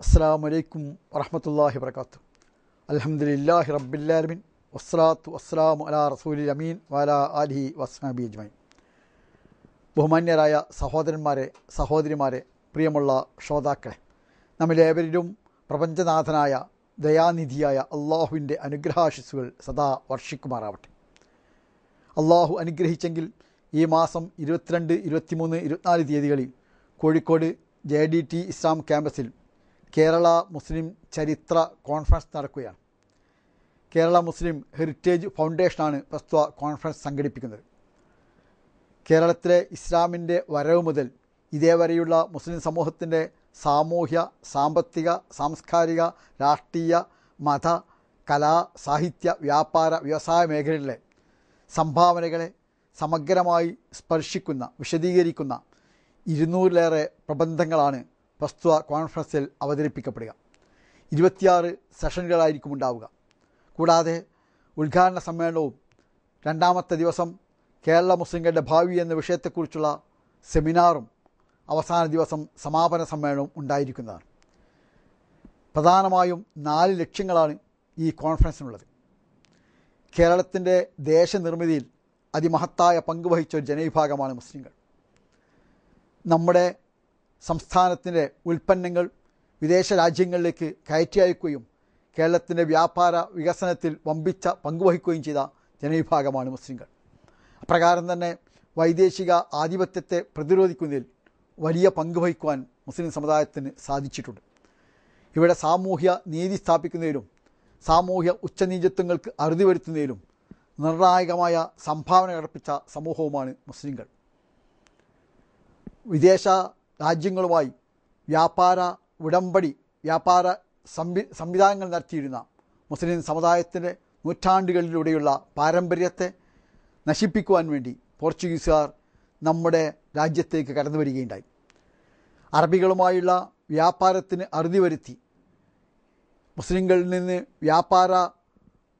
അസ്സാം വലൈക്കും വറഹമത്തല്ലാഹി വർക്കാത്തു അലഹമുല്ലാഹി റബ്ബില്ലാലമിൻ. വസ്സലാത്തു വസ്സലാമു അലാ റസൂലി അമീൻ വാല അലി വസ്നാബി അജ്മൈൻ ബഹുമാന്യരായ സഹോദരന്മാരെ സഹോദരിമാരെ പ്രിയമുള്ള ശ്രോതാക്കളെ നമ്മിലേവരിലും പ്രപഞ്ചനാഥനായ ദയാനിധിയായ അള്ളാഹുവിന്റെ അനുഗ്രഹാശിസുകൾ സദാ വർഷിക്കുമാറാവട്ടെ. അള്ളാഹു അനുഗ്രഹിച്ചെങ്കിൽ ഈ മാസം ഇരുപത്തിരണ്ട് ഇരുപത്തിമൂന്ന് ഇരുപത്തിനാല് തീയതികളിൽ Kozhikode J D T Islam ക്യാമ്പസിൽ കേരള മുസ്ലിം ചരിത്ര കോൺഫറൻസ് നടക്കുകയാണ്. കേരള മുസ്ലിം ഹെറിറ്റേജ് ഫൗണ്ടേഷനാണ് പ്രസ്തുത കോൺഫറൻസ് സംഘടിപ്പിക്കുന്നത്. കേരളത്തിലെ ഇസ്ലാമിന്റെ വരവ് മുതൽ ഇതേവരെയുള്ള മുസ്ലിം സമൂഹത്തിന്റെ സാമൂഹ്യ സാമ്പത്തിക സാംസ്കാരിക രാഷ്ട്രീയ മത കലാ സാഹിത്യ വ്യാപാര വ്യവസായ മേഖലകളിലെ സംഭാവനകളെ സമഗ്രമായി സ്പർശിക്കുന്ന വിശദീകരിക്കുന്ന ഇരുന്നൂറിലേറെ പ്രബന്ധങ്ങളാണ് പ്രസ്തുത കോൺഫറൻസിൽ അവതരിപ്പിക്കപ്പെടുക. ഇരുപത്തിയാറ് സെഷനുകളായിരിക്കും ഉണ്ടാവുക. കൂടാതെ ഉദ്ഘാടന സമ്മേളനവും രണ്ടാമത്തെ ദിവസം കേരള മുസ്ലിങ്ങളുടെ ഭാവി എന്ന വിഷയത്തെക്കുറിച്ചുള്ള സെമിനാറും അവസാന ദിവസം സമാപന സമ്മേളനവും ഉണ്ടായിരിക്കുന്നതാണ്. പ്രധാനമായും നാല് ലക്ഷ്യങ്ങളാണ് ഈ കോൺഫറൻസിനുള്ളത്. കേരളത്തിന്റെ ദേശനിർമ്മിതിയിൽ അതിമഹത്തായ പങ്കുവഹിച്ച ഒരു ജനവിഭാഗമാണ് മുസ്ലിങ്ങൾ നമ്മുടെ സംസ്ഥാനത്തിന്റെ ഉൽപ്പന്നങ്ങൾ വിദേശ രാജ്യങ്ങളിലേക്ക് കയറ്റി അയക്കുകയും കേരളത്തിന്റെ വ്യാപാര വികസനത്തിൽ വമ്പിച്ച പങ്കുവഹിക്കുകയും ചെയ്ത ജനവിഭാഗമാണ് മുസ്ലിങ്ങൾ അപ്രകാരം തന്നെ വൈദേശിക ആധിപത്യത്തെ പ്രതിരോധിക്കുന്നതിൽ വലിയ പങ്കുവഹിക്കുവാൻ മുസ്ലിം സമുദായത്തിന് സാധിച്ചിട്ടുണ്ട്. ഇവിടെ സാമൂഹ്യ നീതി സ്ഥാപിക്കുന്നതിലും സാമൂഹ്യ ഉച്ചനീചത്വങ്ങൾക്ക് അറുതി വരുത്തുന്നതിലും നിർണായകമായ സംഭാവന അർപ്പിച്ച സമൂഹവുമാണ് മുസ്ലിങ്ങൾ വിദേശ രാജ്യങ്ങളുമായി വ്യാപാര ഉടമ്പടി വ്യാപാര സംവി സംവിധാനങ്ങൾ നടത്തിയിരുന്ന മുസ്ലിം സമുദായത്തിന്റെ നൂറ്റാണ്ടുകളിലൂടെയുള്ള പാരമ്പര്യത്തെ നശിപ്പിക്കുവാൻ വേണ്ടി പോർച്ചുഗീസുകാർ നമ്മുടെ രാജ്യത്തേക്ക് കടന്നു വരികയുണ്ടായി. അറബികളുമായുള്ള വ്യാപാരത്തിന് അറുതി വരുത്തി. മുസ്ലിങ്ങളിൽ നിന്ന് വ്യാപാര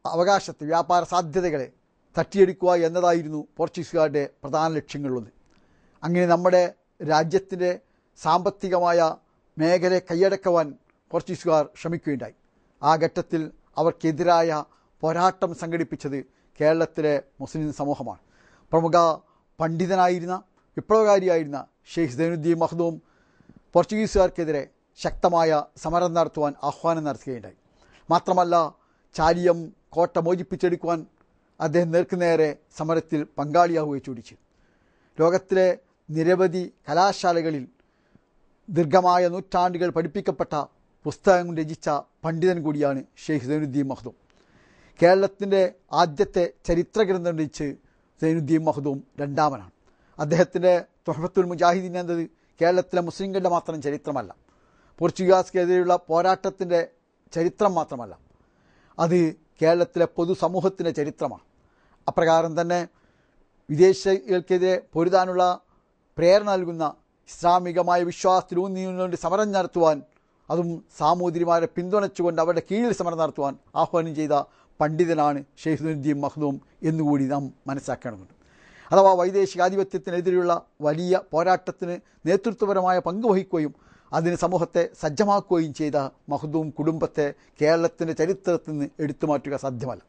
അവകാശത്തെ വ്യാപാര സാധ്യതകളെ തട്ടിയെടുക്കുക എന്നതായിരുന്നു പോർച്ചുഗീസുകാരുടെ പ്രധാന ലക്ഷ്യങ്ങളിലൊന്ന് അങ്ങനെ നമ്മുടെ രാജ്യത്തിന്റെ സാമ്പത്തികമായ മേഖലയെ കൈയടക്കുവാൻ പോർച്ചുഗീസുകാർ ശ്രമിക്കുകയുണ്ടായി. ആ ഘട്ടത്തിൽ അവർക്കെതിരായ പോരാട്ടം സംഘടിപ്പിച്ചത് കേരളത്തിലെ മുസ്ലിം സമൂഹമാണ്. പ്രമുഖ പണ്ഡിതനായിരുന്ന വിപ്ലവകാരിയായിരുന്ന ഷെയ്ഖ് സൈനുദ്ദീൻ മഹ്ദൂം പോർച്ചുഗീസുകാർക്കെതിരെ ശക്തമായ സമരം നടത്തുവാൻ ആഹ്വാനം നടത്തുകയുണ്ടായി. മാത്രമല്ല ചാലിയം കോട്ട മോചിപ്പിച്ചെടുക്കുവാൻ അദ്ദേഹം നേർക്കുനേരെ സമരത്തിൽ പങ്കാളിയാവുകയും ചൂടിച്ചു ലോകത്തിലെ നിരവധി കലാശാലകളിൽ ദീർഘമായ നൂറ്റാണ്ടുകൾ പഠിപ്പിക്കപ്പെട്ട പുസ്തകം രചിച്ച പണ്ഡിതൻ കൂടിയാണ് ഷെയ്ഖ് സൈനുദ്ദീൻ മഹ്ദൂം. കേരളത്തിന്റെ ആദ്യത്തെ ചരിത്ര ഗ്രന്ഥം രചിച്ച് സൈനുദ്ദീൻ മഹ്ദൂം രണ്ടാമനാണ്. അദ്ദേഹത്തിന്റെ തൊഹഫത്തുൽ മുജാഹിദീൻ എന്നത് കേരളത്തിലെ മുസ്ലിങ്ങളുടെ മാത്രം ചരിത്രമല്ല. പോർച്ചുഗീസ്ക്കെതിരെയുള്ള പോരാട്ടത്തിന്റെ ചരിത്രം മാത്രമല്ല. അത് കേരളത്തിലെ പൊതുസമൂഹത്തിന്റെ ചരിത്രമാണ്. അപ്രകാരം തന്നെ വിദേശികൾക്കെതിരെ പൊരുതാനുള്ള പ്രേരണ നൽകുന്ന ഇസ്ലാമികമായ വിശ്വാസത്തിലൂന്നിനുവേണ്ടി സമരം നടത്തുവാൻ അതും സാമൂതിരിമാരെ പിന്തുണച്ചുകൊണ്ട് അവരുടെ കീഴിൽ സമരം നടത്തുവാൻ ആഹ്വാനം ചെയ്ത പണ്ഡിതനാണ് ഷെയ്ഖുദ്ദീൻ മഹ്ദൂം എന്നുകൂടി നാം മനസ്സിലാക്കേണ്ടതുണ്ട്. അഥവാ വൈദേശികാധിപത്യത്തിനെതിരെയുള്ള വലിയ പോരാട്ടത്തിന് നേതൃത്വപരമായ പങ്ക് വഹിക്കുകയും അതിന് സമൂഹത്തെ സജ്ജമാക്കുകയും ചെയ്ത മഹ്ദൂം കുടുംബത്തെ കേരളത്തിന്റെ ചരിത്രത്തിൽ നിന്ന് എടുത്തു മാറ്റുക സാധ്യമല്ല.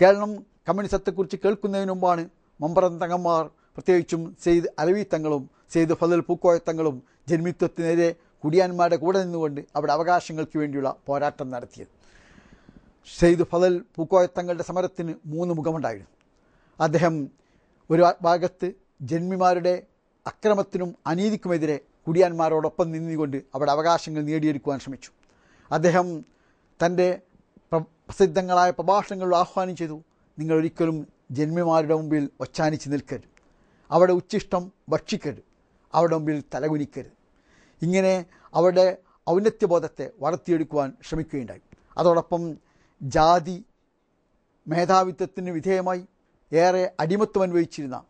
കേരളം കമ്മ്യൂണിസത്തെക്കുറിച്ച് കേൾക്കുന്നതിന് മുമ്പാണ് മമ്പറം തങ്ങന്മാർ പ്രത്യേകിച്ചും സെയ്ദ് അലവി തങ്ങളും സെയ്ദ് ഫതൽ പൂക്കോയ തങ്ങളും ജന്മിത്വത്തിനെതിരെ കുടിയാന്മാരുടെ കൂടെ നിന്നുകൊണ്ട് അവിടെ അവകാശങ്ങൾക്ക് വേണ്ടിയുള്ള പോരാട്ടം നടത്തിയത്. സെയ്ദ് ഫതൽ പൂക്കോയ തങ്ങളുടെ സമരത്തിന് മൂന്ന് മുഖമുണ്ടായിരുന്നു. അദ്ദേഹം ഒരു ഭാഗത്ത് ജന്മിമാരുടെ അക്രമത്തിനും അനീതിക്കുമെതിരെ കുടിയാന്മാരോടൊപ്പം നിന്നുകൊണ്ട് അവിടെ അവകാശങ്ങൾ നേടിയെടുക്കുവാൻ ശ്രമിച്ചു. അദ്ദേഹം തന്റെ പ്രസിദ്ധങ്ങളായ പ്രഭാഷണങ്ങൾ ആഹ്വാനം ചെയ്തു നിങ്ങൾ ഒരിക്കലും ജന്മിമാരുടെ മുമ്പിൽ ഒച്ചാനിച്ച് നിൽക്കരുത്. അവിടെ ഉച്ചിഷ്ടം ഭക്ഷിക്കരുത്. അവരുടെ മുമ്പിൽ തലകുനിക്കരുത്. ഇങ്ങനെ അവരുടെ ഔന്നത്യബോധത്തെ വളർത്തിയെടുക്കുവാൻ ശ്രമിക്കുകയുണ്ടായി. അതോടൊപ്പം ജാതി മേധാവിത്വത്തിന് വിധേയമായി ഏറെ അടിമത്വം അനുഭവിച്ചിരുന്ന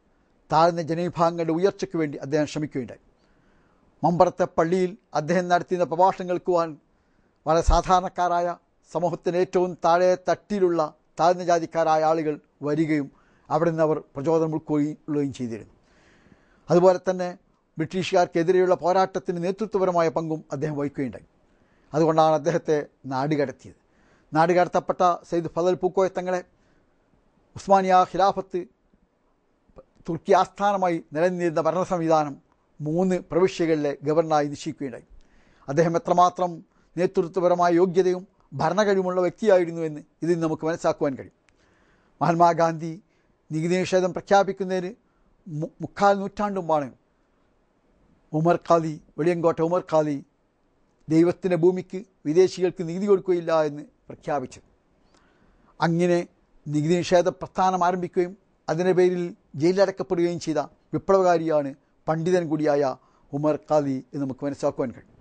താഴ്ന്ന ജനവിഭാഗങ്ങളുടെ ഉയർച്ചയ്ക്ക് വേണ്ടി അദ്ദേഹം ശ്രമിക്കുകയുണ്ടായി. മമ്പറത്തെ പള്ളിയിൽ അദ്ദേഹം നടത്തിയ പ്രഭാഷണം കേൾക്കുവാൻ വളരെ സാധാരണക്കാരായ സമൂഹത്തിന് ഏറ്റവും താഴെ തട്ടിലുള്ള താഴ്ന്ന ജാതിക്കാരായ ആളുകൾ വരികയും അവിടെ നിന്ന് അവർ പ്രചോദനം ഉൾക്കൊള്ളുകയും ചെയ്തിരുന്നു. അതുപോലെ തന്നെ ബ്രിട്ടീഷുകാർക്കെതിരെയുള്ള പോരാട്ടത്തിന് നേതൃത്വപരമായ പങ്കും അദ്ദേഹം വഹിക്കുകയുണ്ടായി. അതുകൊണ്ടാണ് അദ്ദേഹത്തെ നാടുകടത്തിയത് നാടുകടത്തപ്പെട്ട സെയ്ദ് ഫതൽ പൂക്കോയ തങ്ങളെ ഉസ്മാനിയ ഖിലാഫത്ത് തുർക്കി ആസ്ഥാനമായി നിലനിന്നിരുന്ന ഭരണ സംവിധാനം മൂന്ന് പ്രവിശ്യകളിലെ ഗവർണറായി നിശ്ചയിക്കുകയുണ്ടായി. അദ്ദേഹം എത്രമാത്രം നേതൃത്വപരമായ യോഗ്യതയും ഭരണകഴിവുമുള്ള വ്യക്തിയായിരുന്നു എന്ന് ഇതിൽ നമുക്ക് മനസ്സിലാക്കുവാൻ കഴിയും. മഹാത്മാഗാന്ധി നികുതി നിഷേധം പ്രഖ്യാപിക്കുന്നതിന് മുക്കാൽ നൂറ്റാണ്ട് മുമ്പാണ് ഉമർ ഖാലി വെളിയങ്കോട്ട ഉമർ ഖാലി ദൈവത്തിന്റെ ഭൂമിക്ക് വിദേശികൾക്ക് നികുതി കൊടുക്കുകയില്ല എന്ന് പ്രഖ്യാപിച്ചത്. അങ്ങനെ നികുതി നിഷേധ പ്രസ്ഥാനം ആരംഭിക്കുകയും അതിന്റെ പേരിൽ ജയിലിലടക്കപ്പെടുകയും ചെയ്ത വിപ്ലവകാരിയാണ് പണ്ഡിതൻ കൂടിയായ ഉമർ ഖാദി എന്ന് നമുക്ക് മനസ്സിലാക്കുവാൻ കഴിയും.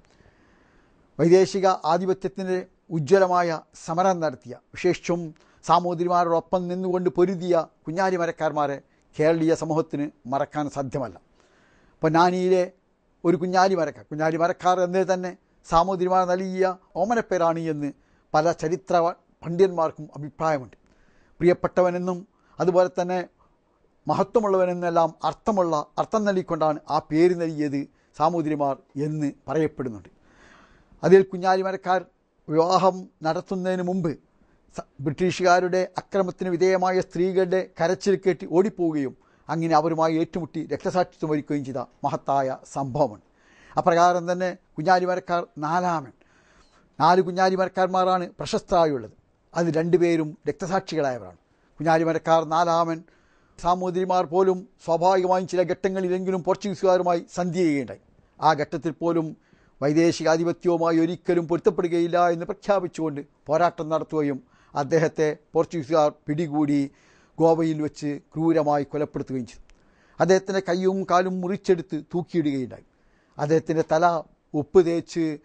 വൈദേശിക ആധിപത്യത്തിന്റെ ഉജ്ജ്വലമായ സമരം നടത്തിയ വിശേഷിച്ചും സാമൂതിരിമാരോടൊപ്പം നിന്നുകൊണ്ട് പൊരുതിയ കുഞ്ഞാലി മരക്കാർമാരെ കേരളീയ സമൂഹത്തിന് മറക്കാൻ സാധ്യമല്ല. പൊന്നാനിയിലെ ഒരു കുഞ്ഞാലി മരക്കാർ കുഞ്ഞാലി മരക്കാർ എന്നതിൽ തന്നെ സാമൂതിരിമാർ നൽകിയ ഓമനപ്പേരാണ് എന്ന് പല ചരിത്ര പണ്ഡിതന്മാർക്കും അഭിപ്രായമുണ്ട്. പ്രിയപ്പെട്ടവനെന്നും അതുപോലെ തന്നെ മഹത്വമുള്ളവനെന്നെല്ലാം അർത്ഥമുള്ള അർത്ഥം നൽകിക്കൊണ്ടാണ് ആ പേര് നൽകിയത് സാമൂതിരിമാർ എന്ന് പറയപ്പെടുന്നുണ്ട്. അതിൽ കുഞ്ഞാലിമരക്കാർ വിവാഹം നടത്തുന്നതിന് മുമ്പ് ബ്രിട്ടീഷുകാരുടെ അക്രമത്തിന് വിധേയമായ സ്ത്രീകളുടെ കരച്ചിൽ കേട്ടി ഓടിപ്പോവുകയും അങ്ങനെ അവരുമായി ഏറ്റുമുട്ടി രക്തസാക്ഷിത്വം വരിക്കുകയും ചെയ്ത മഹത്തായ സംഭവമാണ്. അപ്രകാരം തന്നെ കുഞ്ഞാലിമരക്കാർ നാലാമൻ. നാല് കുഞ്ഞാലിമരക്കാർമാരാണ് പ്രശസ്തരായുള്ളത്. അത് രണ്ടുപേരും രക്തസാക്ഷികളായവരാണ്. കുഞ്ഞാലിമരക്കാർ നാലാമൻ. സാമൂതിരിമാർ പോലും സ്വാഭാവികമായും ചില ഘട്ടങ്ങളിലെങ്കിലും പോർച്ചുഗീസുകാരുമായി സന്ധി ചെയ്യുകയുണ്ടായി. ആ ഘട്ടത്തിൽ പോലും വൈദേശികാധിപത്യവുമായി ഒരിക്കലും പൊരുത്തപ്പെടുകയില്ല എന്ന് പ്രഖ്യാപിച്ചുകൊണ്ട് പോരാട്ടം നടത്തുകയും അദ്ദേഹത്തെ പോർച്ചുഗീസുകാർ പിടികൂടി ഗോവയിൽ വെച്ച് ക്രൂരമായി കൊലപ്പെടുത്തുകയും ചെയ്തു. അദ്ദേഹത്തിന്റെ കൈയും കാലും മുറിച്ചെടുത്ത് തൂക്കിയിടുകയുണ്ടായി. അദ്ദേഹത്തിന്റെ തല ഉപ്പ് തേച്ച്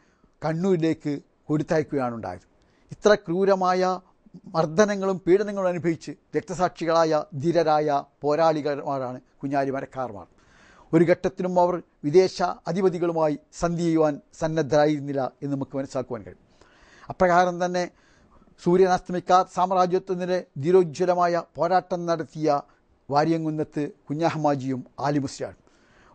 കണ്ണൂരിലേക്ക് കൊടുത്തയക്കുകയാണ് ഉണ്ടായത് ഇത്ര ക്രൂരമായ മർദ്ദനങ്ങളും പീഡനങ്ങളും അനുഭവിച്ച് രക്തസാക്ഷികളായ ധീരരായ പോരാളികളാണ് കുഞ്ഞാലി മരക്കാർമാർ. ഒരു ഘട്ടത്തിലും അവർ വിദേശ അധിപതികളുമായി സന്ധി ചെയ്യുവാൻ സന്നദ്ധരായിരുന്നില്ല എന്ന് നമുക്ക് മനസ്സിലാക്കുവാൻ കഴിയും. അപ്രകാരം തന്നെ സൂര്യനാസ്തമിക്കാർ സാമ്രാജ്യത്വത്തിന്റെ ധീരോജ്വലമായ പോരാട്ടം നടത്തിയ വാര്യങ്കുന്നത്ത് കുഞ്ഞഹമാജിയും ആലിമുസ്യാണ്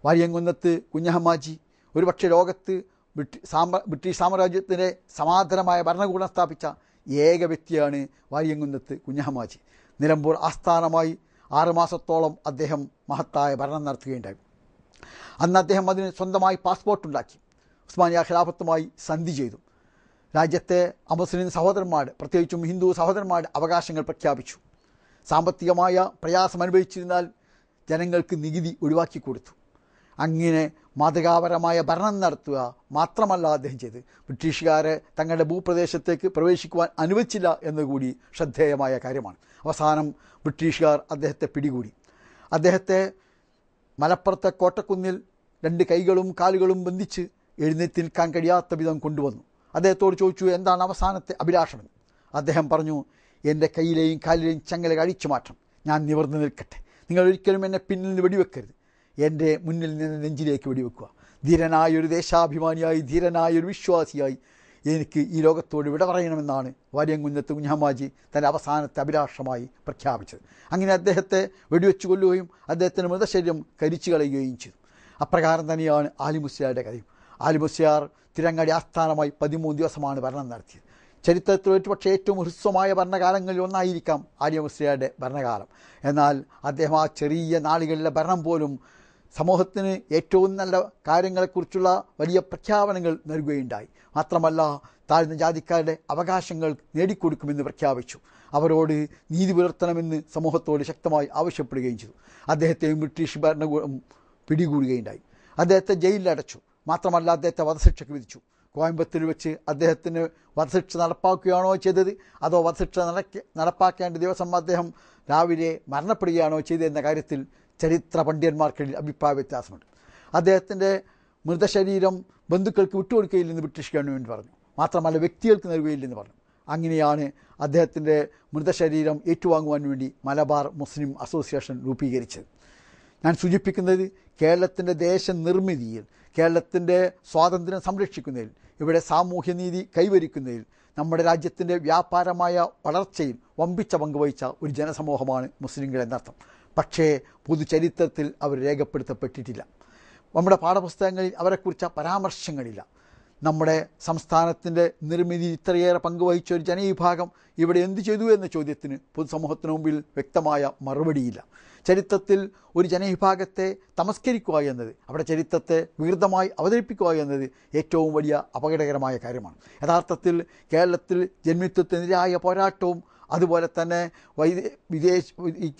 വാര്യങ്കുന്നത്ത് കുഞ്ഞഹമാജി ഒരുപക്ഷെ ലോകത്ത് ബ്രിട്ടി സാമ്ര ബ്രിട്ടീഷ് സാമ്രാജ്യത്തിന്റെ സമാന്തരമായ ഭരണകൂടം സ്ഥാപിച്ച ഏക വ്യക്തിയാണ് വാര്യങ്കുന്നത്ത് കുഞ്ഞഹമാജി നിലമ്പൂർ ആസ്ഥാനമായി ആറുമാസത്തോളം അദ്ദേഹം മഹത്തായ ഭരണം നടത്തുകയുണ്ടായി. അന്ന് അദ്ദേഹം അതിന് സ്വന്തമായി പാസ്പോർട്ട് ഉണ്ടാക്കി ഉസ്മാനിയ ഖിലാഫത്തുമായി സന്ധി ചെയ്തു. രാജ്യത്തെ അമുസ്ലിം സഹോദരന്മാർ പ്രത്യേകിച്ചും ഹിന്ദു സഹോദരന്മാർ അവകാശങ്ങൾ പ്രഖ്യാപിച്ചു. സാമ്പത്തികമായ പ്രയാസം അനുഭവിച്ചിരുന്നാൽ ജനങ്ങൾക്ക് നികുതി ഒഴിവാക്കി കൊടുത്തു. അങ്ങനെ മാതൃകാപരമായ ഭരണം നടത്തുക മാത്രമല്ല അദ്ദേഹം ചെയ്ത് ബ്രിട്ടീഷുകാരെ തങ്ങളുടെ ഭൂപ്രദേശത്തേക്ക് പ്രവേശിക്കുവാൻ അനുവദിച്ചില്ല എന്നുകൂടി ശ്രദ്ധേയമായ കാര്യമാണ്. അവസാനം ബ്രിട്ടീഷുകാർ അദ്ദേഹത്തെ പിടികൂടി. അദ്ദേഹത്തെ മലപ്പുറത്തെ കോട്ടക്കുന്നിൽ രണ്ട് കൈകളും കാലുകളും ബന്ധിച്ച് എഴുന്നേറ്റ് നിൽക്കാൻ കഴിയാത്ത വിധം കൊണ്ടുവന്നു. അദ്ദേഹത്തോട് ചോദിച്ചു എന്താണ് അവസാനത്തെ അഭിലാഷമെന്ന്? അദ്ദേഹം പറഞ്ഞു എന്റെ കയ്യിലെയും കാലിലെയും ചങ്ങല അഴിച്ചു മാറ്റണം. ഞാൻ നിവർന്നു നിൽക്കട്ടെ. നിങ്ങൾ ഒരിക്കലും എന്നെ പിന്നിൽ നിന്ന് വെടിവെക്കരുത്. എന്റെ മുന്നിൽ നിന്ന് നെഞ്ചിലേക്ക് വെടിവെക്കുക. ധീരനായ ഒരു ദേശാഭിമാനിയായി ധീരനായ ഒരു വിശ്വാസിയായി എനിക്ക് ഈ ലോകത്തോട് വിട പറയണമെന്നാണ് വാര്യംകുന്നത്ത് കുഞ്ഞഹമാജി തന്റെ അവസാനത്തെ അഭിലാഷമായി പ്രഖ്യാപിച്ചത്. അങ്ങനെ അദ്ദേഹത്തെ വെടിവെച്ചു കൊല്ലുകയും അദ്ദേഹത്തിന്റെ മൃതശരീരം കരിച്ചു കളയുകയും ചെയ്തു. അപ്രകാരം തന്നെയാണ് ആലിമുസ്ലിയുടെ കഥയും ആലിമുസ്യാർ തിരങ്ങാടി ആസ്ഥാനമായി പതിമൂന്ന് ദിവസമാണ് ഭരണം നടത്തിയത്. ചരിത്രത്തിൽ ഒരുപക്ഷെ ഏറ്റവും ഹ്രസ്വമായ ഭരണകാലങ്ങളിൽ ഒന്നായിരിക്കാം ആലിമുസ്ലിയുടെ ഭരണകാലം. എന്നാൽ അദ്ദേഹം ആ ചെറിയ നാളുകളിലെ ഭരണം പോലും സമൂഹത്തിന് ഏറ്റവും നല്ല കാര്യങ്ങളെക്കുറിച്ചുള്ള വലിയ പ്രഖ്യാപനങ്ങൾ നൽകുകയുണ്ടായി. മാത്രമല്ല താഴ്ന്ന ജാതിക്കാരുടെ അവകാശങ്ങൾ നേടിക്കൊടുക്കുമെന്ന് പ്രഖ്യാപിച്ചു. അവരോട് നീതി പുലർത്തണമെന്ന് സമൂഹത്തോട് ശക്തമായി ആവശ്യപ്പെടുകയും ചെയ്തു. അദ്ദേഹത്തെയും ബ്രിട്ടീഷ് ഭരണകൂടം പിടികൂടുകയുണ്ടായി. അദ്ദേഹത്തെ ജയിലിലടച്ചു മാത്രമല്ല അദ്ദേഹത്തെ വധശിക്ഷയ്ക്ക് വിധിച്ചു. കോയമ്പത്തൂർ വെച്ച് അദ്ദേഹത്തിന് വധശിക്ഷ നടപ്പാക്കുകയാണോ ചെയ്തത്? അതോ വധശിക്ഷ നടക്ക നടപ്പാക്കേണ്ട ദിവസം അദ്ദേഹം രാവിലെ മരണപ്പെടുകയാണോ ചെയ്തതെന്ന കാര്യത്തിൽ ചരിത്ര പണ്ഡിതന്മാർക്കിടയിൽ അഭിപ്രായ വ്യത്യാസമുണ്ട്. അദ്ദേഹത്തിന്റെ മൃതശരീരം ബന്ധുക്കൾക്ക് വിട്ടുകൊടുക്കുകയില്ലെന്ന് ബ്രിട്ടീഷ് ഗവൺമെന്റ് പറഞ്ഞു. മാത്രമല്ല വ്യക്തികൾക്ക് നൽകുകയില്ലെന്ന് പറഞ്ഞു. അങ്ങനെയാണ് അദ്ദേഹത്തിന്റെ മൃതശരീരം ഏറ്റുവാങ്ങുവാൻ വേണ്ടി മലബാർ മുസ്ലിം അസോസിയേഷൻ രൂപീകരിച്ചത്. ഞാൻ സൂചിപ്പിക്കുന്നത് കേരളത്തിന്റെ ദേശ നിർമ്മിതിയിൽ കേരളത്തിന്റെ സ്വാതന്ത്ര്യം സംരക്ഷിക്കുന്നതിൽ ഇവിടെ സാമൂഹ്യനീതി കൈവരിക്കുന്നതിൽ നമ്മുടെ രാജ്യത്തിന്റെ വ്യാപാരമായ വളർച്ചയിൽ വമ്പിച്ച പങ്കുവഹിച്ച ഒരു ജനസമൂഹമാണ് മുസ്ലിങ്ങൾ എന്നർത്ഥം. പക്ഷേ പൊതുചരിത്രത്തിൽ അവർ രേഖപ്പെടുത്തപ്പെട്ടിട്ടില്ല. നമ്മുടെ പാഠപുസ്തകങ്ങളിൽ അവരെക്കുറിച്ച പരാമർശങ്ങളില്ല. നമ്മുടെ സംസ്ഥാനത്തിന്റെ നിർമ്മിതി ഇത്രയേറെ പങ്കുവഹിച്ച ഒരു ജനവിഭാഗം ഇവിടെ എന്തു ചെയ്തു എന്ന ചോദ്യത്തിന് പൊതുസമൂഹത്തിന് മുമ്പിൽ വ്യക്തമായ മറുപടിയില്ല. ചരിത്രത്തിൽ ഒരു ജനവിഭാഗത്തെ തമസ്കരിക്കുക എന്നത് അവിടെ ചരിത്രത്തെ വികൃതമായി അവതരിപ്പിക്കുക എന്നത് ഏറ്റവും വലിയ അപകടകരമായ കാര്യമാണ്. യഥാർത്ഥത്തിൽ കേരളത്തിൽ ജന്മിത്വത്തിനെതിരായ പോരാട്ടവും അതുപോലെ തന്നെ വിദേശ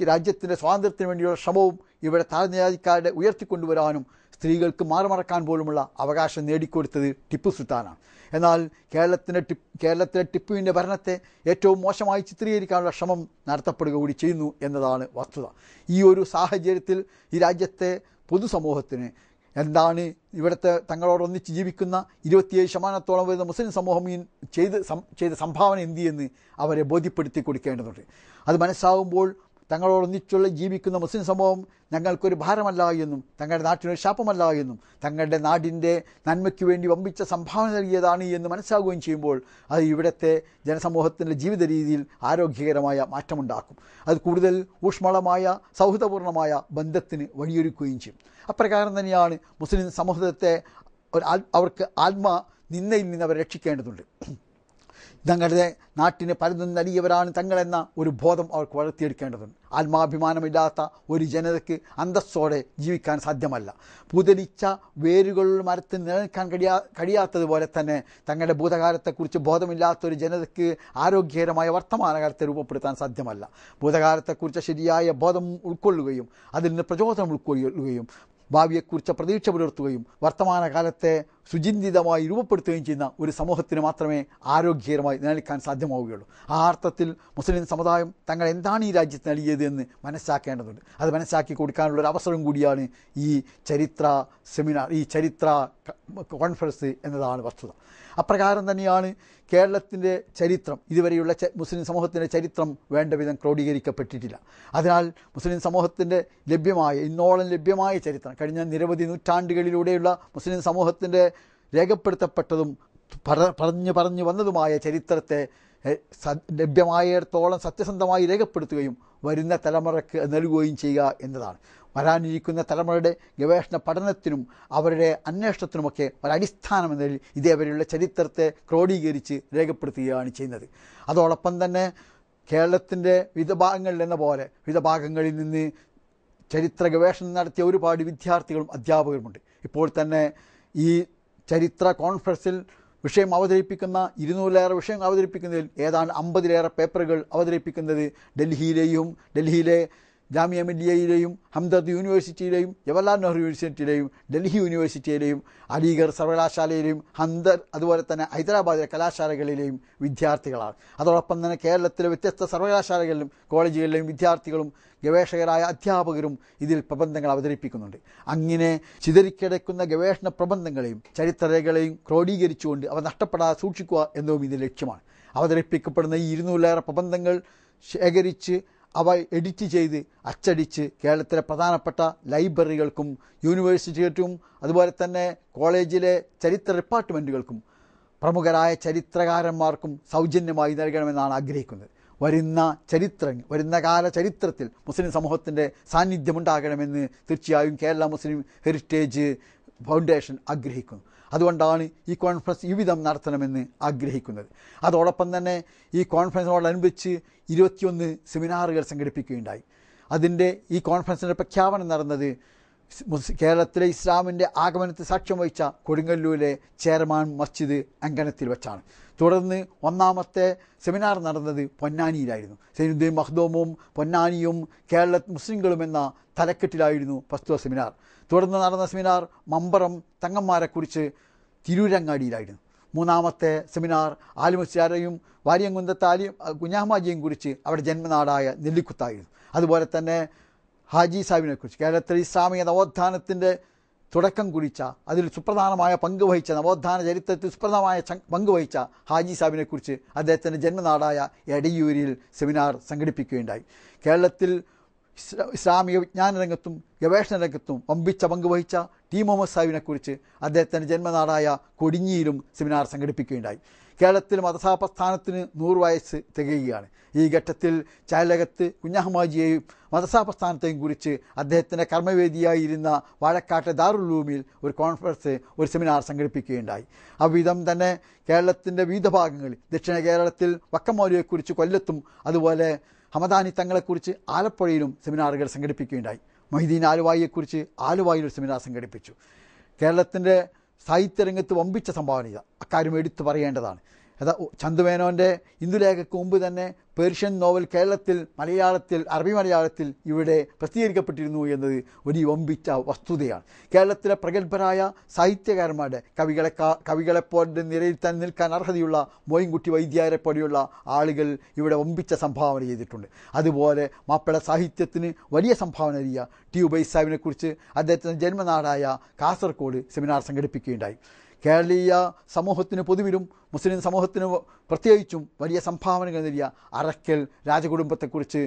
രാജ്യത്തിന്റെ സ്വാതന്ത്ര്യത്തിന് വേണ്ടിയുള്ള ശ്രമവും ഇവിടെ താഴ്ന്ന ജാതിക്കാരുടെ ഉയർത്തിക്കൊണ്ടുവരാനും സ്ത്രീകൾക്ക് മാറുമറക്കാൻ പോലുമുള്ള അവകാശം നേടിക്കൊടുത്തത് ടിപ്പു സുൽത്താനാണ്. എന്നാൽ കേരളത്തിന്റെ ടിപ്പ് കേരളത്തിലെ ടിപ്പുവിന്റെ ഭരണത്തെ ഏറ്റവും മോശമായി ചിത്രീകരിക്കാനുള്ള ശ്രമം നടത്തപ്പെടുക കൂടി ചെയ്യുന്നു എന്നതാണ് വസ്തുത. ഈ ഒരു സാഹചര്യത്തിൽ ഈ രാജ്യത്തെ പൊതുസമൂഹത്തിന് എന്താണ് ഇവിടുത്തെ തങ്ങളോടൊന്നിച്ച് ജീവിക്കുന്ന ഇരുപത്തിയേഴ് ശതമാനത്തോളം വരുന്ന മുസ്ലിം സമൂഹം ഈ ചെയ്ത് ചെയ്ത സംഭാവന എന്ത് എന്ന് അവരെ ബോധ്യപ്പെടുത്തി കൊടുക്കേണ്ടതുണ്ട്. അത് മനസ്സാകുമ്പോൾ തങ്ങളോടൊന്നിച്ചുള്ള ജീവിക്കുന്ന മുസ്ലിം സമൂഹം ഞങ്ങൾക്കൊരു ഭാരമല്ല എന്നും തങ്ങളുടെ നാട്ടിനൊരു ശാപമല്ല എന്നും തങ്ങളുടെ നാടിന്റെ നന്മയ്ക്ക് വേണ്ടി വമ്പിച്ച സംഭാവന നൽകിയതാണ് എന്ന് മനസ്സിലാകുകയും ചെയ്യുമ്പോൾ അത് ഇവിടുത്തെ ജനസമൂഹത്തിന്റെ ജീവിത രീതിയിൽ ആരോഗ്യകരമായ മാറ്റമുണ്ടാക്കും. അത് കൂടുതൽ ഊഷ്മളമായ സൗഹൃദപൂർണമായ ബന്ധത്തിന് വഴിയൊരുക്കുകയും ചെയ്യും. അപ്രകാരം തന്നെയാണ് മുസ്ലിം സമൂഹത്തെ അവർക്ക് ആത്മ നിന്നയിൽ നിന്ന് അവരെ രക്ഷിക്കേണ്ടതുണ്ട്. തങ്ങളുടെ നാട്ടിന് പലതും നൽകിയവരാണ് തങ്ങളെന്ന ഒരു ബോധം അവർക്ക് വളർത്തിയെടുക്കേണ്ടതുണ്ട്. ആത്മാഭിമാനമില്ലാത്ത ഒരു ജനതയ്ക്ക് അന്തസ്സോടെ ജീവിക്കാൻ സാധ്യമല്ല. പുതലിച്ച വേരുകളുള്ള മരത്തിൽ നിലനിൽക്കാൻ കഴിയാ കഴിയാത്തതുപോലെ തന്നെ തങ്ങളുടെ ഭൂതകാലത്തെക്കുറിച്ച് ബോധമില്ലാത്ത ഒരു ജനതയ്ക്ക് ആരോഗ്യകരമായ വർത്തമാനകാലത്തെ രൂപപ്പെടുത്താൻ സാധ്യമല്ല. ഭൂതകാലത്തെക്കുറിച്ച് ശരിയായ ബോധം ഉൾക്കൊള്ളുകയും അതിൽ നിന്ന് പ്രചോദനം ഉൾക്കൊള്ളുകയും ഭാവിയെക്കുറിച്ച് പ്രതീക്ഷ പുലർത്തുകയും വർത്തമാനകാലത്തെ സുചിന്തിതമായി രൂപപ്പെടുത്തുകയും ചെയ്യുന്ന ഒരു സമൂഹത്തിന് മാത്രമേ ആരോഗ്യകരമായി നിലനിൽക്കാൻ സാധ്യമാവുകയുള്ളൂ. ആ അർത്ഥത്തിൽ മുസ്ലിം സമുദായം തങ്ങൾ എന്താണ് ഈ രാജ്യത്ത് നൽകിയത് എന്ന് മനസ്സിലാക്കേണ്ടതുണ്ട്. അത് മനസ്സാക്കി കൊടുക്കാനുള്ള ഒരു അവസരം കൂടിയാണ് ഈ ചരിത്ര സെമിനാർ ഈ ചരിത്ര കോൺഫറൻസ് എന്നതാണ് വസ്തുത. അപ്രകാരം തന്നെയാണ് കേരളത്തിന്റെ ചരിത്രം ഇതുവരെയുള്ള മുസ്ലിം സമൂഹത്തിന്റെ ചരിത്രം വേണ്ട വിധം ക്രോഡീകരിക്കപ്പെട്ടിട്ടില്ല. അതിനാൽ മുസ്ലിം സമൂഹത്തിന്റെ ലഭ്യമായ ഇന്നോളം ലഭ്യമായ ചരിത്രം കഴിഞ്ഞ നിരവധി നൂറ്റാണ്ടുകളിലൂടെയുള്ള മുസ്ലിം സമൂഹത്തിന്റെ രേഖപ്പെടുത്തപ്പെട്ടതും പറ- പറഞ്ഞു പറഞ്ഞു വന്നതുമായ ചരിത്രത്തെ ലഭ്യമായിടത്തോളം സത്യസന്ധമായി രേഖപ്പെടുത്തുകയും വരുന്ന തലമുറയ്ക്ക് നൽകുകയും ചെയ്യുക എന്നതാണ്. വരാനിരിക്കുന്ന തലമുറയുടെ ഗവേഷണ പഠനത്തിനും അവരുടെ അന്വേഷണത്തിനുമൊക്കെ ഒരടിസ്ഥാനം എന്ന നിലയിൽ ഇതേവരെയുള്ള ചരിത്രത്തെ ക്രോഡീകരിച്ച് രേഖപ്പെടുത്തുകയാണ് ചെയ്യുന്നത്. അതോടൊപ്പം തന്നെ കേരളത്തിന്റെ വിവിധ ഭാഗങ്ങളിൽ എന്ന പോലെ വിവിധ ഭാഗങ്ങളിൽ നിന്ന് ചരിത്ര ഗവേഷണം നടത്തിയ ഒരുപാട് വിദ്യാർത്ഥികളും അധ്യാപകരുമുണ്ട്. ഇപ്പോൾ തന്നെ ഈ ചരിത്ര കോൺഫറൻസിൽ വിഷയം അവതരിപ്പിക്കുന്ന ഇരുന്നൂറിലേറെ വിഷയം അവതരിപ്പിക്കുന്നതിൽ ഏതാണ്ട് അമ്പതിലേറെ പേപ്പറുകൾ അവതരിപ്പിക്കുന്നത് ഡൽഹിയിലെയും ഡൽഹിയിലെ ജാമിയ മില്ലിയയിലെയും ഹംദർദ് യൂണിവേഴ്സിറ്റിയിലെയും ജവഹർലാൽ നെഹ്റു യൂണിവേഴ്സിറ്റിയിലെയും ഡൽഹി യൂണിവേഴ്സിറ്റിയിലെയും അലിഗർ സർവകലാശാലയിലെയും ഹന്ദർ അതുപോലെ തന്നെ ഹൈദരാബാദിലെ കലാശാലകളിലെയും വിദ്യാർത്ഥികളാണ്. അതോടൊപ്പം തന്നെ കേരളത്തിലെ വ്യത്യസ്ത സർവകലാശാലകളിലും കോളേജുകളിലെയും വിദ്യാർത്ഥികളും ഗവേഷകരായ അധ്യാപകരും ഇതിൽ പ്രബന്ധങ്ങൾ അവതരിപ്പിക്കുന്നുണ്ട്. അങ്ങനെ ചിതറിക്കിടക്കുന്ന ഗവേഷണ പ്രബന്ധങ്ങളെയും ചരിത്രരേഖകളെയും ക്രോഡീകരിച്ചുകൊണ്ട് അവ നഷ്ടപ്പെടാതെ സൂക്ഷിക്കുക എന്നതും ഇതിന്റെ ലക്ഷ്യമാണ്. അവതരിപ്പിക്കപ്പെടുന്ന ഈ ഇരുന്നൂറിലേറെ പ്രബന്ധങ്ങൾ ശേഖരിച്ച് അവ എഡിറ്റ് ചെയ്ത് അച്ചടിച്ച് കേരളത്തിലെ പ്രധാനപ്പെട്ട ലൈബ്രറികൾക്കും യൂണിവേഴ്സിറ്റികൾക്കും അതുപോലെ തന്നെ കോളേജിലെ ചരിത്ര ഡിപ്പാർട്ട്മെന്റുകൾക്കും പ്രമുഖരായ ചരിത്രകാരന്മാർക്കും സൗജന്യമായി നൽകണമെന്നാണ് ആഗ്രഹിക്കുന്നത്. വരുന്ന ചരിത്ര വരുന്ന കാല ചരിത്രത്തിൽ മുസ്ലിം സമൂഹത്തിന്റെ സാന്നിധ്യമുണ്ടാകണമെന്ന് തീർച്ചയായും കേരള മുസ്ലിം ഹെറിറ്റേജ് ഫൗണ്ടേഷൻ ആഗ്രഹിക്കുന്നു. അതുകൊണ്ടാണ് ഈ കോൺഫറൻസ് ഇവിധം വിധം നടത്തണമെന്ന് ആഗ്രഹിക്കുന്നത്. അതോടൊപ്പം തന്നെ ഈ കോൺഫറൻസിനോടനുബന്ധിച്ച് ഇരുപത്തിയൊന്ന് സെമിനാറുകൾ സംഘടിപ്പിക്കുകയുണ്ടായി. അതിന്റെ ഈ കോൺഫറൻസിന്റെ പ്രഖ്യാപനം നടന്നത് കേരളത്തിലെ ഇസ്ലാമിന്റെ ആഗമനത്തിൽ സാക്ഷ്യം വഹിച്ച കൊടുങ്ങല്ലൂരിലെ ചെയർമാൻ മസ്ജിദ് അങ്കണത്തിൽ വെച്ചാണ്. തുടർന്ന് ഒന്നാമത്തെ സെമിനാർ നടന്നത് പൊന്നാനിയിലായിരുന്നു. സൈനുദ്ദീൻ മഹ്ദോമും പൊന്നാനിയും കേരള മുസ്ലിങ്ങളും എന്ന തലക്കെട്ടിലായിരുന്നു പ്രസ്തുത സെമിനാർ. തുടർന്ന് നടന്ന സെമിനാർ മമ്പറം തങ്ങന്മാരെക്കുറിച്ച് തിരൂരങ്ങാടിയിലായിരുന്നു. മൂന്നാമത്തെ സെമിനാർ ആലിമുസ്യാരെയും വാര്യംകുന്തത്ത് ആലി കുഞ്ഞാമാജിയെയും കുറിച്ച് അവിടെ ജന്മനാടായ നെല്ലിക്കുത്തായിരുന്നു. അതുപോലെ തന്നെ ഹാജി സാഹിബിനെക്കുറിച്ച് കേരളത്തിൽ ഇസ്ലാമിക നവോത്ഥാനത്തിന്റെ തുടക്കം കുറിച്ച അതിൽ സുപ്രധാനമായ പങ്ക് വഹിച്ച നവോത്ഥാന ചരിത്രത്തിൽ സുപ്രധാനമായ പങ്ക് വഹിച്ച ഹാജി സാഹിബിനെക്കുറിച്ച് അദ്ദേഹത്തിന്റെ ജന്മനാടായ എടയൂരിൽ സെമിനാർ സംഘടിപ്പിക്കുകയുണ്ടായി. കേരളത്തിൽ ഇസ്ലാമിക വിജ്ഞാന രംഗത്തും ഗവേഷണ രംഗത്തും വമ്പിച്ച പങ്ക് വഹിച്ച ടി മുഹമ്മദ് സാഹിബിനെക്കുറിച്ച് അദ്ദേഹത്തിന്റെ ജന്മനാടായ കൊടിഞ്ഞിയിലും സെമിനാർ സംഘടിപ്പിക്കുകയുണ്ടായി. കേരളത്തിൽ മതസാപ്രസ്ഥാനത്തിന് നൂറ് വയസ്സ് തികയുകയാണ്. ഈ ഘട്ടത്തിൽ ചാലകത്ത് കുഞ്ഞഹമ്മാജിയെയും മതസാപ്രസ്ഥാനത്തെയും കുറിച്ച് അദ്ദേഹത്തിന്റെ കർമ്മവേദിയായിരുന്ന വാഴക്കാട്ടെ ദാറുലൂമിൽ ഒരു കോൺഫറൻസ് ഒരു സെമിനാർ സംഘടിപ്പിക്കുകയുണ്ടായി. അവിധം തന്നെ കേരളത്തിന്റെ വിവിധ ഭാഗങ്ങളിൽ ദക്ഷിണ കേരളത്തിൽ വക്കമൗലിയെക്കുറിച്ച് കൊല്ലത്തും അതുപോലെ ഹമദാനി തങ്ങളെക്കുറിച്ച് ആലപ്പുഴയിലും സെമിനാറുകൾ സംഘടിപ്പിക്കുകയുണ്ടായി. മൊഹിദ്ദീൻ ആലുവായിയെക്കുറിച്ച് ആലുവായിൽ ഒരു സെമിനാർ സംഘടിപ്പിച്ചു. കേരളത്തിന്റെ സാഹിത്യരംഗത്ത് വമ്പിച്ച സംഭാവന ചെയ്ത അക്കാര്യം എടുത്തു പറയേണ്ടതാണ്. ചന്തുമേനോന്റെ ഇന്ദുലേഖയ്ക്ക് മുമ്പ് തന്നെ പേർഷ്യൻ നോവൽ കേരളത്തിൽ മലയാളത്തിൽ അറബി മലയാളത്തിൽ ഇവിടെ പ്രസിദ്ധീകരിക്കപ്പെട്ടിരുന്നു എന്നത് ഒരു വമ്പിച്ച വസ്തുതയാണ്. കേരളത്തിലെ പ്രഗത്ഭരായ സാഹിത്യകാരന്മാരുടെ കവികളെ കവികളെപ്പോലെ നിരയിൽ തന്നെ നിൽക്കാൻ അർഹതയുള്ള മോയിൻകുട്ടി വൈദ്യാരെ പോലെയുള്ള ആളുകൾ ഇവിടെ വമ്പിച്ച സംഭാവന ചെയ്തിട്ടുണ്ട്. അതുപോലെ മാപ്പിള സാഹിത്യത്തിന് വലിയ സംഭാവന നൽകിയ ടി ഉബൈസാബിനെക്കുറിച്ച് അദ്ദേഹത്തിന്റെ ജന്മനാടായ കാസർഗോഡ് സെമിനാർ സംഘടിപ്പിക്കുകയുണ്ടായി. കേരളീയ സമൂഹത്തിന് പൊതുവിലും മുസ്ലിം സമൂഹത്തിന് പ്രത്യേകിച്ചും വലിയ സംഭാവനകൾ നൽകിയ അറക്കൽ രാജകുടുംബത്തെക്കുറിച്ച്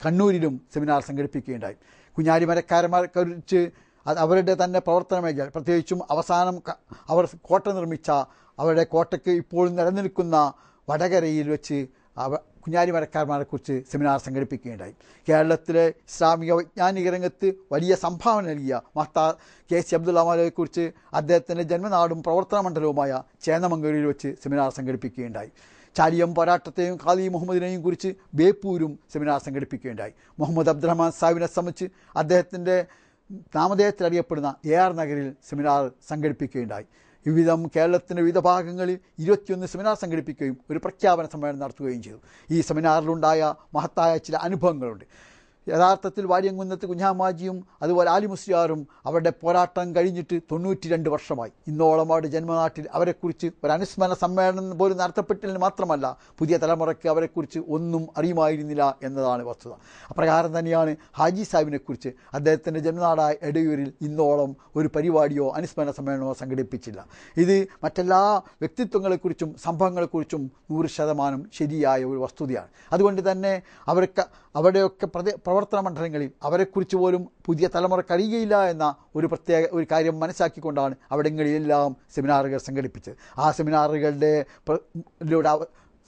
കണ്ണൂരിലും സെമിനാർ സംഘടിപ്പിക്കുകയുണ്ടായി. കുഞ്ഞാലി മരക്കാരന്മാരെക്കുറിച്ച് അവരുടെ തന്നെ പ്രവർത്തന മേഖല പ്രത്യേകിച്ചും അവസാനം അവർ കോട്ട നിർമ്മിച്ച അവരുടെ കോട്ടയ്ക്ക് ഇപ്പോൾ നിലനിൽക്കുന്ന വടകരയിൽ വെച്ച് അവ മരക്കാർമാരെക്കുറിച്ച് കുറിച്ച് സെമിനാർ സംഘടിപ്പിക്കുകയുണ്ടായി. കേരളത്തിലെ ഇസ്ലാമിക വൈജ്ഞാനിക രംഗത്ത് വലിയ സംഭാവന നൽകിയ മഹ്താ കെ സി അബ്ദുള്ള കുറിച്ച് അദ്ദേഹത്തിന്റെ ജന്മനാടും പ്രവർത്തന മണ്ഡലവുമായ ചേന്നമംഗലൂരിൽ വെച്ച് സെമിനാർ സംഘടിപ്പിക്കുകയുണ്ടായി. ചാലിയം പോരാട്ടത്തെയും ഖാദി മുഹമ്മദിനെയും കുറിച്ച് ബേപ്പൂരും സെമിനാർ സംഘടിപ്പിക്കുകയുണ്ടായി. മുഹമ്മദ് അബ്ദുറഹ്മാൻ സാഹിബിനെ സംബന്ധിച്ച് അദ്ദേഹത്തിന്റെ നാമധേയത്തിൽ അറിയപ്പെടുന്ന എ ആർ നഗറിൽ സെമിനാർ സംഘടിപ്പിക്കുകയുണ്ടായി. വിവിധം കേരളത്തിന്റെ വിവിധ ഭാഗങ്ങളിൽ ഇരുപത്തിയൊന്ന് സെമിനാർ സംഘടിപ്പിക്കുകയും ഒരു പ്രഖ്യാപന സമ്മേളനം നടത്തുകയും ചെയ്തു. ഈ സെമിനാറിലുണ്ടായ മഹത്തായ ചില അനുഭവങ്ങളുണ്ട്. യഥാർത്ഥത്തിൽ വാര്യംകുന്നത്ത് കുഞ്ഞാമാജിയും അതുപോലെ ആലി മുസ്ലിയാറും അവരുടെ പോരാട്ടം കഴിഞ്ഞിട്ട് തൊണ്ണൂറ്റി രണ്ട് വർഷമായി. ഇന്നോളം അവരുടെ ജന്മനാട്ടിൽ അവരെക്കുറിച്ച് ഒരു അനുസ്മരണ സമ്മേളനം പോലും നടത്തപ്പെട്ടില്ലെന്ന് മാത്രമല്ല പുതിയ തലമുറയ്ക്ക് അവരെക്കുറിച്ച് ഒന്നും അറിയുമായിരുന്നില്ല എന്നതാണ് വസ്തുത. അപ്രകാരം തന്നെയാണ് ഹാജി സാഹിബിനെക്കുറിച്ച് അദ്ദേഹത്തിന്റെ ജന്മനാടായ എടയൂരിൽ ഇന്നോളം ഒരു പരിപാടിയോ അനുസ്മരണ സമ്മേളനമോ സംഘടിപ്പിച്ചില്ല. ഇത് മറ്റെല്ലാ വ്യക്തിത്വങ്ങളെക്കുറിച്ചും സംഭവങ്ങളെക്കുറിച്ചും നൂറ് ശതമാനം ശരിയായ ഒരു വസ്തുതയാണ്. അതുകൊണ്ട് തന്നെ അവർക്ക് അവിടെയൊക്കെ പ്രദേ പ്രവർത്തന മണ്ഡലങ്ങളിൽ അവരെക്കുറിച്ച് പോലും പുതിയ തലമുറ കഴിയുകയില്ല എന്ന ഒരു പ്രത്യേക ഒരു കാര്യം മനസ്സാക്കിക്കൊണ്ടാണ് അവിടങ്ങളിലെല്ലാം സെമിനാറുകൾ സംഘടിപ്പിച്ചത്. ആ സെമിനാറുകളുടെ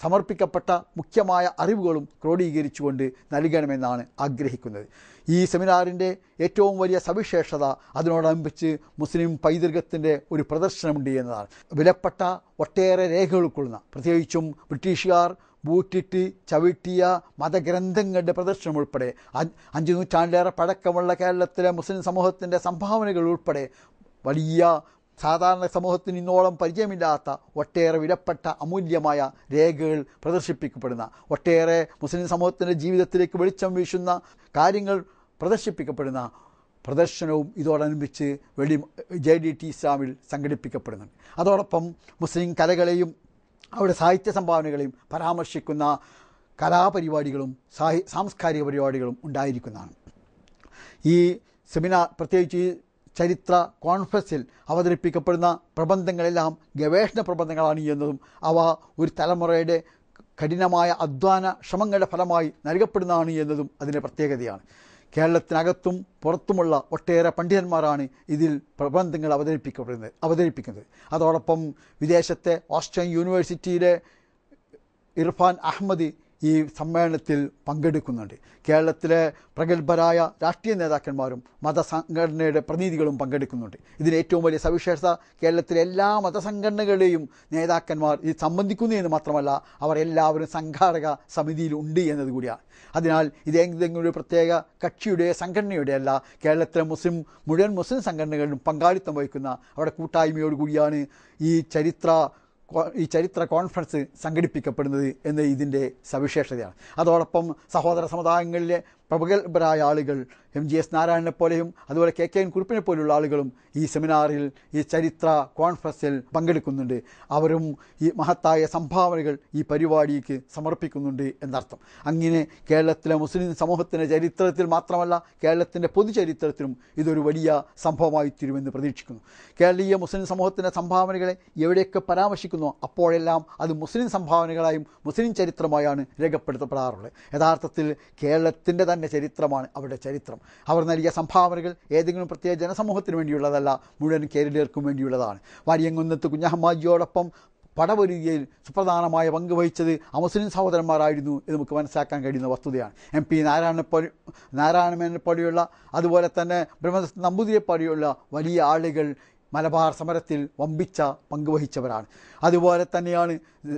സമർപ്പിക്കപ്പെട്ട മുഖ്യമായ അറിവുകളും ക്രോഡീകരിച്ചുകൊണ്ട് നൽകണമെന്നാണ് ആഗ്രഹിക്കുന്നത്. ഈ സെമിനാറിന്റെ ഏറ്റവും വലിയ സവിശേഷത അതിനോടനുബന്ധിച്ച് മുസ്ലിം പൈതൃകത്തിന്റെ ഒരു പ്രദർശനമുണ്ട് എന്നതാണ്. വിലപ്പെട്ട ഒട്ടേറെ രേഖകൾ ഉൾക്കൊള്ളുന്ന പ്രത്യേകിച്ചും ബ്രിട്ടീഷുകാർ ബൂട്ടിട്ട് ചവിട്ടിയ മതഗ്രന്ഥങ്ങളുടെ പ്രദർശനം ഉൾപ്പെടെ അഞ്ച് നൂറ്റാണ്ടിലേറെ പഴക്കമുള്ള കേരളത്തിലെ മുസ്ലിം സമൂഹത്തിന്റെ സംഭാവനകൾ ഉൾപ്പെടെ വലിയ സാധാരണ സമൂഹത്തിന് ഇന്നോളം പരിചയമില്ലാത്ത ഒട്ടേറെ വിലപ്പെട്ട അമൂല്യമായ രേഖകൾ പ്രദർശിപ്പിക്കപ്പെടുന്ന ഒട്ടേറെ മുസ്ലിം സമൂഹത്തിന്റെ ജീവിതത്തിലേക്ക് വെളിച്ചം വീശുന്ന കാര്യങ്ങൾ പ്രദർശിപ്പിക്കപ്പെടുന്ന പ്രദർശനവും ഇതോടനുബന്ധിച്ച് വെളി ജെ ഡി ടി ഇസ്ലാമിൽ സംഘടിപ്പിക്കപ്പെടുന്നുണ്ട്. അതോടൊപ്പം മുസ്ലിം കലകളെയും അവിടെ സാഹിത്യ സംഭാവനകളെയും പരാമർശിക്കുന്ന കലാപരിപാടികളും സാഹി സാംസ്കാരിക പരിപാടികളും ഉണ്ടായിരിക്കുന്നതാണ്. ഈ സെമിനാർ പ്രത്യേകിച്ച് ഈ ചരിത്ര കോൺഫറൻസിൽ അവതരിപ്പിക്കപ്പെടുന്ന പ്രബന്ധങ്ങളെല്ലാം ഗവേഷണ പ്രബന്ധങ്ങളാണ് എന്നതും അവ ഒരു തലമുറയുടെ കഠിനമായ അധ്വാന ശ്രമങ്ങളുടെ ഫലമായി നൽകപ്പെടുന്നതാണ് എന്നതും അതിന്റെ പ്രത്യേകതയാണ്. കേരളത്തിനകത്തും പുറത്തുമുള്ള ഒട്ടേറെ പണ്ഡിതന്മാരാണ് ഇതിൽ പ്രബന്ധങ്ങൾ അവതരിപ്പിക്കപ്പെടുന്നത് അവതരിപ്പിക്കുന്നത്. അതോടൊപ്പം വിദേശത്തെ ഓസ്ട്രിയൻ യൂണിവേഴ്സിറ്റിയിലെ ഇർഫാൻ അഹമ്മദ് ഈ സമ്മേളനത്തിൽ പങ്കെടുക്കുന്നുണ്ട്. കേരളത്തിലെ പ്രഗത്ഭരായ രാഷ്ട്രീയ നേതാക്കന്മാരും മതസംഘടനയുടെ പ്രതിനിധികളും പങ്കെടുക്കുന്നുണ്ട്. ഇതിന് ഏറ്റവും വലിയ സവിശേഷത കേരളത്തിലെ എല്ലാ മതസംഘടനകളുടെയും നേതാക്കന്മാർ ഇത് സംബന്ധിക്കുന്നു എന്ന് മാത്രമല്ല അവർ എല്ലാവരും സംഘാടക സമിതിയിലുണ്ട് എന്നത് കൂടിയാണ്. അതിനാൽ ഇത് ഏതെങ്കിലും ഒരു പ്രത്യേക കക്ഷിയുടെ സംഘടനയുടെ അല്ല കേരളത്തിലെ മുസ്ലിം മുഴുവൻ മുസ്ലിം സംഘടനകളിലും പങ്കാളിത്തം വഹിക്കുന്ന അവിടെ കൂട്ടായ്മയോടുകൂടിയാണ് ഈ ചരിത്ര ഈ ചരിത്ര കോൺഫറൻസ് സംഘടിപ്പിക്കപ്പെടുന്നത് എന്ന് ഇതിന്റെ സവിശേഷതയാണ്. അതോടൊപ്പം സഹോദര സമുദായങ്ങളിലെ പ്രഗത്ഭരായ ആളുകൾ എം ജി എസ് നാരായണനെ പോലെയും അതുപോലെ കെ കെ എൻ കുറിപ്പിനെ പോലെയുള്ള ആളുകളും ഈ സെമിനാറിൽ ഈ ചരിത്ര കോൺഫറൻസിൽ പങ്കെടുക്കുന്നുണ്ട്. അവരും ഈ മഹത്തായ സംഭാവനകൾ ഈ പരിപാടിക്ക് സമർപ്പിക്കുന്നുണ്ട് എന്നർത്ഥം. അങ്ങനെ കേരളത്തിലെ മുസ്ലിം സമൂഹത്തിന്റെ ചരിത്രത്തിൽ മാത്രമല്ല കേരളത്തിന്റെ പൊതുചരിത്രത്തിലും ഇതൊരു വലിയ സംഭവമായി തീരുമെന്ന് പ്രതീക്ഷിക്കുന്നു. കേരളീയ മുസ്ലിം സമൂഹത്തിന്റെ സംഭാവനകളെ എവിടെയൊക്കെ പരാമർശിക്കുന്നു അപ്പോഴെല്ലാം അത് മുസ്ലിം സംഭാവനകളായും മുസ്ലിം ചരിത്രമായാണ് രേഖപ്പെടുത്തപ്പെടാറുള്ളത്. യഥാർത്ഥത്തിൽ കേരളത്തിന്റെ തന്നെ ചരിത്രമാണ് അവരുടെ ചരിത്രം. അവർ നൽകിയ സംഭാവനകൾ ഏതെങ്കിലും പ്രത്യേക ജനസമൂഹത്തിന് വേണ്ടിയുള്ളതല്ല മുഴുവൻ കേരളീയർക്കും വേണ്ടിയുള്ളതാണ്. വാര്യംകുന്നത്ത് കുഞ്ഞഹമ്മാജിയോടൊപ്പം പടപൊരുകയിൽ സുപ്രധാനമായ പങ്ക് വഹിച്ചത് അമുസ്ലിം സഹോദരന്മാരായിരുന്നു എന്ന് നമുക്ക് മനസ്സിലാക്കാൻ കഴിയുന്ന വസ്തുതയാണ്. എം പി നാരായണ നാരായണമേനെപ്പോലെയുള്ള അതുപോലെ തന്നെ ബ്രഹ്മദത്ത് നമ്പൂതിരിയെപ്പോലെയുള്ള വലിയ ആളുകൾ മലബാർ സമരത്തിൽ വമ്പിച്ച പങ്കുവഹിച്ചവരാണ്. അതുപോലെ തന്നെയാണ്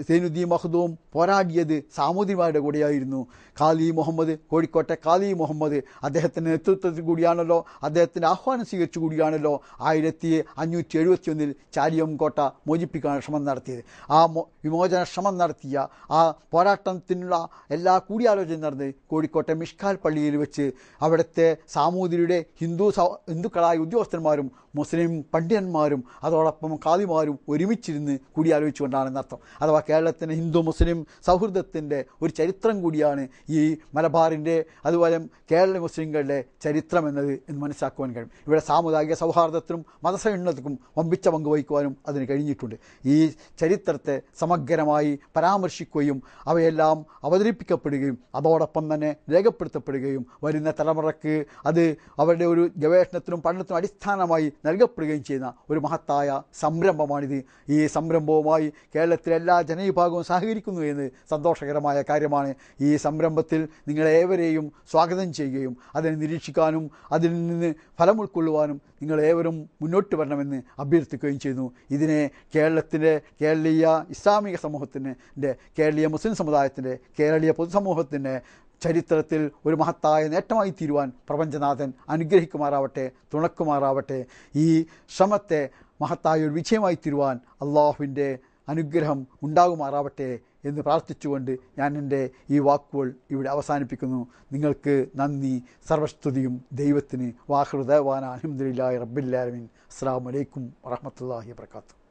സൈനുദ്ദീൻ മഹദൂം പോരാടിയത് സാമൂതിരിമാരുടെ കൂടെയായിരുന്നു. ഖാലി മുഹമ്മദ് കോഴിക്കോട്ടെ ഖാലി മുഹമ്മദ് അദ്ദേഹത്തിന്റെ നേതൃത്വത്തിൽ കൂടിയാണല്ലോ അദ്ദേഹത്തിന്റെ ആഹ്വാനം സ്വീകരിച്ചു കൂടിയാണല്ലോ ആയിരത്തി അഞ്ഞൂറ്റി എഴുപത്തി ഒന്നിൽ ചാരിയം കോട്ട മോചിപ്പിക്കാൻ ശ്രമം നടത്തിയത്. ആ വിമോചന ശ്രമം നടത്തിയ ആ പോരാട്ടത്തിനുള്ള എല്ലാ കൂടിയാലോചനയും നടന്നത് കോഴിക്കോട്ടെ മിഷ്കാൽ പള്ളിയിൽ വെച്ച് അവിടുത്തെ സാമൂതിരിയുടെ ഹിന്ദു ഹിന്ദുക്കളായ ഉദ്യോഗസ്ഥന്മാരും മുസ്ലിം പണ്ഡിതന്മാരും അതോടൊപ്പം കാതിമാരും ഒരുമിച്ചിരുന്ന് കൂടിയാലോചിച്ചുകൊണ്ടാണ് അർത്ഥം. അഥവാ കേരളത്തിന്റെ ഹിന്ദു മുസ്ലിം സൗഹൃദത്തിന്റെ ഒരു ചരിത്രം കൂടിയാണ് ഈ മലബാറിന്റെ അതുപോലെ കേരള മുസ്ലിങ്ങളുടെ ചരിത്രം എന്നത് എന്ന് മനസ്സിലാക്കുവാൻ കഴിയും. ഇവിടെ സാമുദായിക സൗഹാർദ്ദത്തിനും മതസഹിഷ്ണുതക്കും വമ്പിച്ച പങ്ക് വഹിക്കുവാനും അതിന് കഴിഞ്ഞിട്ടുണ്ട്. ഈ ചരിത്രത്തെ സമഗ്രമായി പരാമർശിക്കുകയും അവയെല്ലാം അവതരിപ്പിക്കപ്പെടുകയും അതോടൊപ്പം തന്നെ രേഖപ്പെടുത്തപ്പെടുകയും വരുന്ന തലമുറയ്ക്ക് അത് അവരുടെ ഒരു ഗവേഷണത്തിനും പഠനത്തിനും അടിസ്ഥാനമായി നൽകപ്പെടുകയും ചെയ്യുന്ന ഒരു മഹത്തായ സംരംഭമാണിത്. ഈ സംരംഭവുമായി കേരളത്തിലെ എല്ലാ ജനവിഭാഗവും സഹകരിക്കുന്നു എന്ന് സന്തോഷകരമായ കാര്യമാണ്. ഈ സംരംഭത്തിൽ നിങ്ങളേവരെയും സ്വാഗതം ചെയ്യുകയും അതിനെ നിരീക്ഷിക്കാനും അതിൽ നിന്ന് ഫലം ഉൾക്കൊള്ളുവാനും നിങ്ങളേവരും മുന്നോട്ട് വരണമെന്ന് അഭ്യർത്ഥിക്കുകയും ചെയ്യുന്നു. ഇതിനെ കേരളത്തിന്റെ കേരളീയ ഇസ്ലാമിക സമൂഹത്തിന്റെ കേരളീയ മുസ്ലിം സമുദായത്തിന്റെ കേരളീയ പൊതുസമൂഹത്തിന്റെ ചരിത്രത്തിൽ ഒരു മഹത്തായ നേട്ടമായി തീരുവാൻ പ്രപഞ്ചനാഥൻ അനുഗ്രഹിക്കുമാറാവട്ടെ തുണക്കുമാറാവട്ടെ. ഈ ശ്രമത്തെ മഹത്തായ ഒരു വിജയമായി തീരുവാൻ അള്ളാഹുവിന്റെ അനുഗ്രഹം ഉണ്ടാകുമാറാവട്ടെ എന്ന് പ്രാർത്ഥിച്ചുകൊണ്ട് ഞാൻ എന്റെ ഈ വാക്കുകൾ ഇവിടെ അവസാനിപ്പിക്കുന്നു. നിങ്ങൾക്ക് നന്ദി സർവസ്തുതിയും ദൈവത്തിന് വാഹൃദവാന അലഹമുല്ലാ റബ്ബില്ലാലമീൻ അസ്സാം വലൈക്കും വറഹമത്തല്ലാഹി വർക്കാത്തു